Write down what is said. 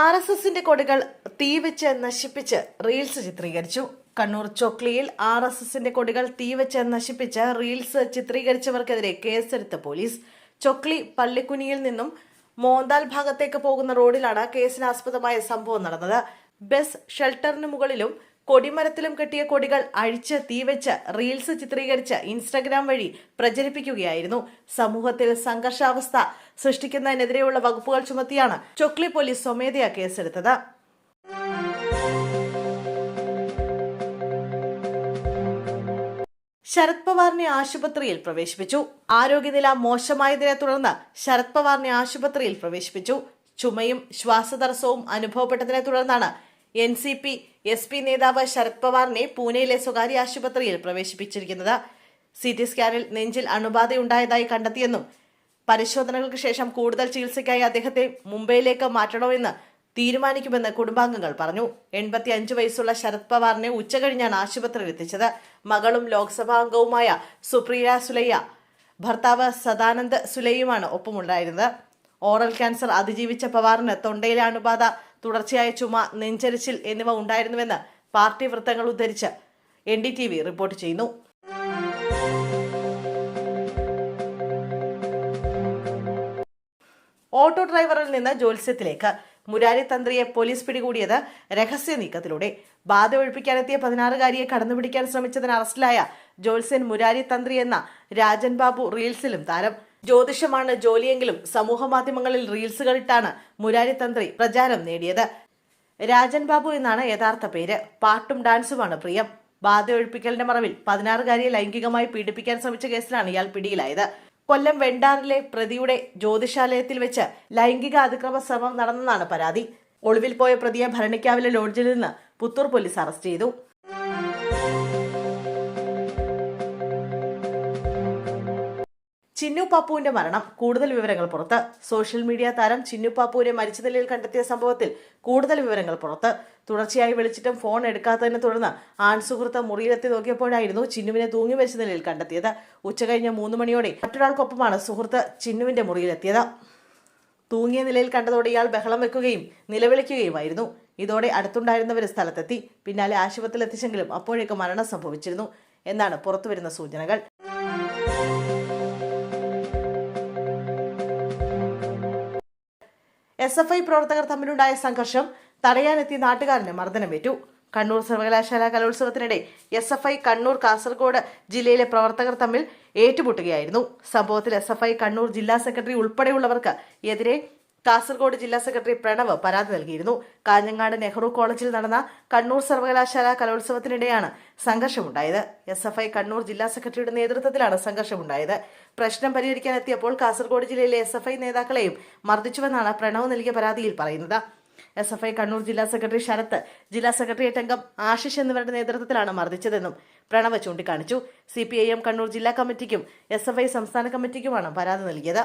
R S എസിന്റെ കൊടികൾ തീവെച്ച് നശിപ്പിച്ച് റീൽസ് ചിത്രീകരിച്ചു. കണ്ണൂർ ചോക്ലിയിൽ ആർ എസ് എസിന്റെ കൊടികൾ തീവെച്ച് നശിപ്പിച്ച് റീൽസ് ചിത്രീകരിച്ചവർക്കെതിരെ കേസെടുത്ത പോലീസ്. ചൊക്ലി പള്ളിക്കുനിയിൽ നിന്നും മോന്താൽ ഭാഗത്തേക്ക് പോകുന്ന റോഡിലാണ് കേസിനാസ്പദമായ സംഭവം നടന്നത്. ബസ് ഷെൽട്ടറിന് മുകളിലും കൊടിമരത്തിലും കെട്ടിയ കൊടികൾ അഴിച്ച് തീവെച്ച് റീൽസ് ചിത്രീകരിച്ച് ഇൻസ്റ്റഗ്രാം വഴി പ്രചരിപ്പിക്കുകയായിരുന്നു. സമൂഹത്തിൽ സംഘർഷാവസ്ഥ സൃഷ്ടിക്കുന്നതിനെതിരെയുള്ള വകുപ്പുകൾ ചുമത്തിയാണ് ചൊക്ലി പോലീസ് സ്വമേധയാ കേസെടുത്തത്. ശരത് പവാറിനെ ആശുപത്രിയിൽ പ്രവേശിപ്പിച്ചു. ആരോഗ്യനില മോശമായതിനെ തുടർന്ന് ശരത് പവാറിനെ ആശുപത്രിയിൽ പ്രവേശിപ്പിച്ചു. ചുമയും ശ്വാസതടസ്സവും അനുഭവപ്പെട്ടതിനെ തുടർന്നാണ് N C P S P നേതാവ് ശരത് പവാറിനെ പൂനെയിലെ സ്വകാര്യ ആശുപത്രിയിൽ പ്രവേശിപ്പിച്ചിരിക്കുന്നത്. സി ടി സ്കാനിൽ നെഞ്ചിൽ അണുബാധയുണ്ടായതായി കണ്ടെത്തിയെന്നും പരിശോധനകൾക്ക് ശേഷം കൂടുതൽ ചികിത്സയ്ക്കായി അദ്ദേഹത്തെ മുംബൈയിലേക്ക് മാറ്റണമെന്ന് തീരുമാനിക്കുമെന്ന് കുടുംബാംഗങ്ങൾ പറഞ്ഞു. എൺപത്തി അഞ്ച് വയസ്സുള്ള ശരത് പവാറിനെ ഉച്ചകഴിഞ്ഞാണ് ആശുപത്രിയിൽ എത്തിച്ചത്. മകളും ലോക്സഭാ അംഗവുമായ സുപ്രിയ സുലയ്യ ഭർത്താവ് സദാനന്ദ് സുലയുമാണ് ഒപ്പമുണ്ടായിരുന്നത്. ഓറൽ ക്യാൻസർ അതിജീവിച്ച പവാറിന് തൊണ്ടയിലെ അണുബാധ തുടർച്ചയായ ചുമ നെഞ്ചരിച്ചിൽ എന്നിവ ഉണ്ടായിരുന്നുവെന്ന് പാർട്ടി വൃത്തങ്ങൾ ഉദ്ധരിച്ച് എൻ റിപ്പോർട്ട് ചെയ്യുന്നു. ഓട്ടോ ഡ്രൈവറിൽ നിന്ന് ജ്യോത്സ്യത്തിലേക്ക് മുരാരി തന്ത്രിയെ പോലീസ് പിടികൂടിയത് രഹസ്യ നീക്കത്തിലൂടെ. ബാധ ഒഴിപ്പിക്കാനെത്തിയ പതിനാറുകാരിയെ കടന്നുപിടിക്കാൻ ശ്രമിച്ചതിന് അറസ്റ്റിലായ ജോത്സ്യൻ മുരാരി തന്ത്രി എന്ന രാജൻ ബാബു റീൽസിലും താരം. ജ്യോതിഷമാണ് ജോലിയെങ്കിലും സമൂഹ മാധ്യമങ്ങളിൽ റീൽസുകളിട്ടാണ് മുരാരി തന്ത്രി പ്രചാരം നേടിയത്. രാജൻ ബാബു എന്നാണ് യഥാർത്ഥ പേര്. പാട്ടും ഡാൻസുമാണ് പ്രിയം. ബാധ ഒഴിപ്പിക്കലിന്റെ മറവിൽ പതിനാറുകാരിയെ ലൈംഗികമായി പീഡിപ്പിക്കാൻ ശ്രമിച്ച കേസിലാണ് ഇയാൾ പിടിയിലായത്. കൊല്ലം വെണ്ടാറിലെ പ്രതിയുടെ ജ്യോതിഷാലയത്തിൽ വെച്ച് ലൈംഗിക അതിക്രമ ശ്രമം നടന്നെന്നാണ് പരാതി. ഒളിവിൽ പോയ പ്രതിയെ ഭരണിക്കാവിലെ ലോഡ്ജിൽ നിന്ന് പുത്തൂർ പോലീസ് അറസ്റ്റ് ചെയ്തു. ചിന്നു പാപ്പുവിന്റെ മരണം. കൂടുതൽ വിവരങ്ങൾ പുറത്ത്. സോഷ്യൽ മീഡിയ താരം ചിന്നു പാപ്പുവിനെ മരിച്ച നിലയിൽ കണ്ടെത്തിയ സംഭവത്തിൽ കൂടുതൽ വിവരങ്ങൾ പുറത്ത്. തുടർച്ചയായി വിളിച്ചിട്ടും ഫോൺ എടുക്കാത്തതിനെ തുടർന്ന് ആൺസുഹൃത്ത് മുറിയിലെത്തി നോക്കിയപ്പോഴായിരുന്നു ചിന്നുവിനെ തൂങ്ങി മരിച്ച നിലയിൽ കണ്ടെത്തിയത്. ഉച്ചകഴിഞ്ഞ് മൂന്ന് മണിയോടെ മറ്റൊരാൾക്കൊപ്പമാണ് സുഹൃത്ത് ചിന്നുവിന്റെ മുറിയിലെത്തിയത്. തൂങ്ങിയ നിലയിൽ കണ്ടതോടെ ഇയാൾ ബഹളം വെക്കുകയും നിലവിളിക്കുകയുമായിരുന്നു. ഇതോടെ അടുത്തുണ്ടായിരുന്നവർ സ്ഥലത്തെത്തി. പിന്നാലെ ആശുപത്രിയിൽ എത്തിച്ചെങ്കിലും അപ്പോഴേക്ക് മരണം സംഭവിച്ചിരുന്നു. എന്നാണ് പുറത്തുവരുന്ന സൂചനകൾ. എസ് എഫ് ഐ പ്രവർത്തകർ തമ്മിലുണ്ടായ സംഘർഷം തടയാനെത്തിയ നാട്ടുകാരന് മർദ്ദനമേറ്റു. കണ്ണൂർ സർവകലാശാല കലോത്സവത്തിനിടെ S F I Kannur Kasaragod ജില്ലയിലെ പ്രവർത്തകർ തമ്മിൽ ഏറ്റുമുട്ടുകയായിരുന്നു. സംഭവത്തിൽ എസ് എഫ് ഐ കണ്ണൂർ ജില്ലാ സെക്രട്ടറി ഉൾപ്പെടെയുള്ളവർക്ക് എതിരെ കാസർഗോഡ് ജില്ലാ സെക്രട്ടറി പ്രണവ് പരാതി നൽകിയിരുന്നു. കാഞ്ഞങ്ങാട് നെഹ്റു കോളേജിൽ നടന്ന കണ്ണൂർ സർവകലാശാല കലോത്സവത്തിനിടെയാണ് സംഘർഷമുണ്ടായത്. എസ് എഫ് ഐ കണ്ണൂർ ജില്ലാ സെക്രട്ടറിയുടെ നേതൃത്വത്തിലാണ് സംഘർഷമുണ്ടായത്. പ്രശ്നം പരിഹരിക്കാൻ എത്തിയപ്പോൾ കാസർഗോഡ് ജില്ലയിലെ എസ് എഫ് ഐ നേതാക്കളെയും മർദ്ദിച്ചുവെന്നാണ് പ്രണവ് നൽകിയ പരാതിയിൽ പറയുന്നത്. എസ് എഫ് ഐ കണ്ണൂർ ജില്ലാ സെക്രട്ടറി ശരത്ത് ജില്ലാ സെക്രട്ടേറിയറ്റ് അംഗം ആശിഷ് എന്നിവരുടെ നേതൃത്വത്തിലാണ് മർദ്ദിച്ചതെന്നും പ്രണവ് ചൂണ്ടിക്കാണിച്ചു. സി കണ്ണൂർ ജില്ലാ കമ്മിറ്റിക്കും എസ് സംസ്ഥാന കമ്മിറ്റിക്കുമാണ് പരാതി നൽകിയത്.